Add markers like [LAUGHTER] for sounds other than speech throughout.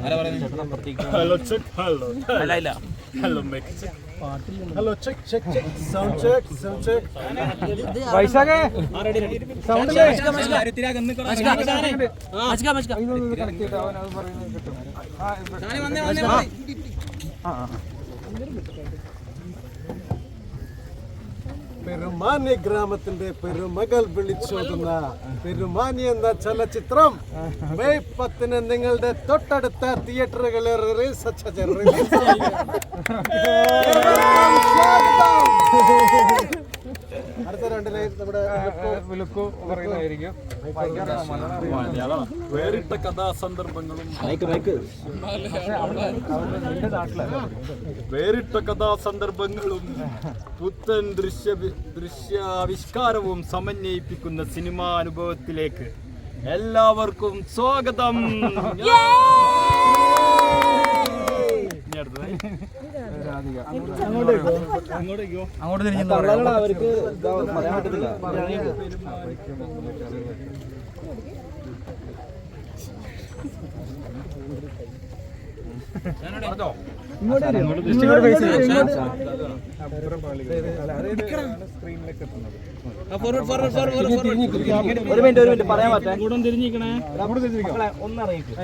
Hello check hello അല്ല ഇല്ല. Hello hello check check check sound check sound check വൈശാഖേ sound മസ്ക മസ്ക പെരുമാനി ഗ്രാമത്തിന്റെ പെരുമകൾ വിളിച്ചോതുന്ന പെരുമാനി എന്ന ചലച്ചിത്രം മെയ് പത്തിന് നിങ്ങളുടെ തൊട്ടടുത്ത തിയേറ്ററുകളിൽ റിലീസ് റിലീസ് പറയുന്നതായിരിക്കും. വേറിട്ട കഥാസന്ദർഭങ്ങളും വേറിട്ട കഥാസന്ദർഭങ്ങളും പുത്തൻ ദൃശ്യ ദൃശ്യാവിഷ്കാരവും സമന്വയിപ്പിക്കുന്ന സിനിമാ അനുഭവത്തിലേക്ക് എല്ലാവർക്കും സ്വാഗതം. അടുത്തത്. അങ്ങോട്ട് തിരിഞ്ഞു അവർക്ക് പറയാൻ പറ്റത്തില്ല. ഒരു മിനിറ്റ് ഒരു മിനിറ്റ് പറയാൻ പറ്റാം? കൂടെ തിരിഞ്ഞിരിക്കണേ. ഒന്ന് ഇറങ്ങിക്കും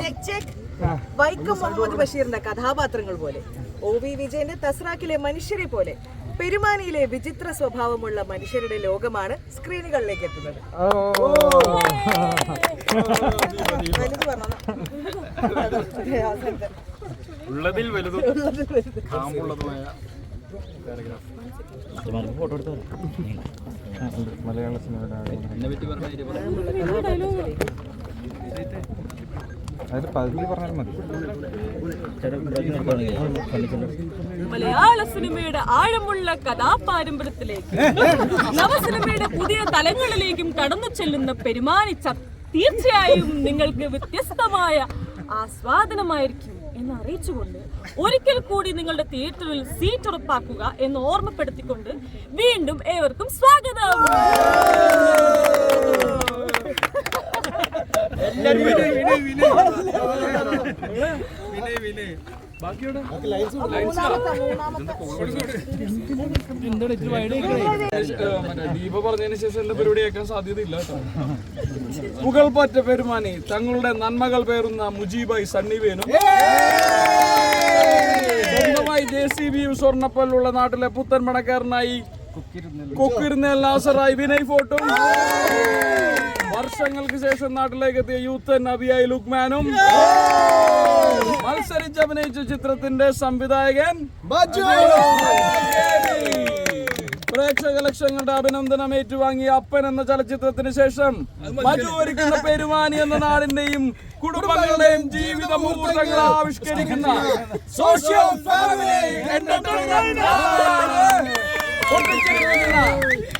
ചെക്ക് ചെക്ക്. വൈക്കം മുഹമ്മദ് ബഷീറിന്റെ കഥാപാത്രങ്ങൾ പോലെ. ഒ വി വിജയന്റെ തസ്രാക്കിലെ മനുഷ്യരെ പോലെ. പെരുമാനിയിലെ വിചിത്ര സ്വഭാവമുള്ള മനുഷ്യരുടെ ലോകമാണ് സ്ക്രീനുകളിലേക്ക് എത്തുന്നത്. ഉള്ളതിൽ വലുതും കാമ്പുള്ളതുമായ പാരഗ്രാഫ് മലയാള സിനിമയുടെ അതിൽ പകുതി പറഞ്ഞാൽ മതി. മലയാള സിനിമയുടെ ആഴമുള്ള കഥാപാരമ്പര്യത്തിലേക്ക് നവസിനിമയുടെ പുതിയ തലങ്ങളിലേക്കും കടന്നു ചെല്ലുന്ന പെരുമാനിച്ച തീർച്ചയായും നിങ്ങൾക്ക് വ്യത്യസ്തമായ ആസ്വാദനമായിരിക്കും എന്ന് അറിയിച്ചുകൊണ്ട് ഒരിക്കൽ കൂടി നിങ്ങളുടെ തിയേറ്ററിൽ സീറ്റ് ഉറപ്പാക്കുക എന്ന് ഓർമ്മപ്പെടുത്തിക്കൊണ്ട് വീണ്ടും ഏവർക്കും സ്വാഗതം. ദീപ പറഞ്ഞതിന് ശേഷം എന്റെ പരിപാടി കേൾക്കാൻ സാധ്യതയില്ല പുകൾപ്പറ്റ [LAUGHS] പെരുമാനി തങ്ങളുടെ നന്മകൾ പേരുന്ന മുജീബായി സണ്ണിവേനും സ്വന്തമായി ജെ സി ബിയും സ്വർണപ്പല്ലുള്ള നാട്ടിലെ പുത്തൻ പണക്കാരനായി കൊക്കിരുന്ന ലാസറായി വിനയ് ഫോട്ടോ വർഷങ്ങൾക്ക് ശേഷം നാട്ടിലേക്ക് എത്തിയ യൂത്ത് നബിയായി ലുക്മാനും. മത്സരിച്ച് അഭിനയിച്ച ചിത്രത്തിന്റെ സംവിധായകൻ പ്രേക്ഷക ലക്ഷങ്ങളുടെ അഭിനന്ദനം ഏറ്റുവാങ്ങിയ അപ്പൻ എന്ന ചലച്ചിത്രത്തിന് ശേഷം മജു ഒരുക്കുന്ന പെരുമാനി എന്ന നാടിന്റെയും കുടുംബങ്ങളുടെയും ജീവിത മുഹൂർത്തങ്ങൾ ആവിഷ്കരിക്കുന്ന സോഷ്യൽ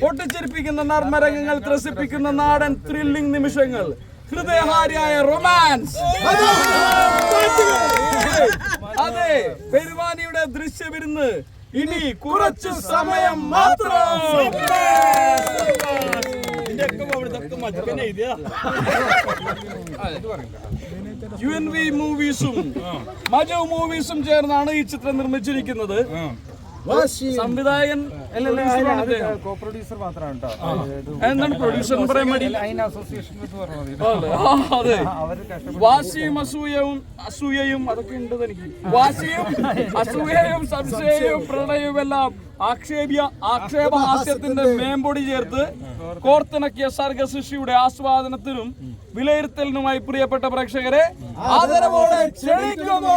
പൊട്ടിച്ചിരിപ്പിക്കുന്ന നർമ്മരംഗങ്ങൾ ത്രസിപ്പിക്കുന്ന നാടൻ ത്രില്ലിംഗ് നിമിഷങ്ങൾ. ഹൃദയഹാരിയായ റൊമാൻസ്. അതെ പെരുമാനിയുടെ ദൃശ്യവിരുന്ന് ഇനി കുറച്ചു സമയം മാത്രം. യു എൻ വി മൂവീസും മജു മൂവീസും ചേർന്നാണ് ഈ ചിത്രം നിർമ്മിച്ചിരിക്കുന്നത്. സംവിധായകൻ പ്രൊഡ്യൂസർ മാത്രമാണ് എന്താണ് പ്രൊഡ്യൂസർ പറയാൻ വേണ്ടി? അസോസിയേഷൻ അതെ. വാശിയും അസൂയവും അസൂയയും അതൊക്കെ ഉണ്ട് എനിക്ക്. വാശിയും [LAUGHS] അസൂയയും സംശയവും പ്രണയവും എല്ലാം ആക്ഷേപ്യ ആക്ഷേപഹാസ്യത്തിന്റെ മേമ്പൊടി ചേർത്ത് കോർത്തിണക്കിയ സർഗസൃഷ്ടിയുടെ ആസ്വാദനത്തിനും വിലയിരുത്തലിനുമായി പ്രിയപ്പെട്ട പ്രേക്ഷകരെ ആദരവോടെ ക്ഷണിക്കുന്നു.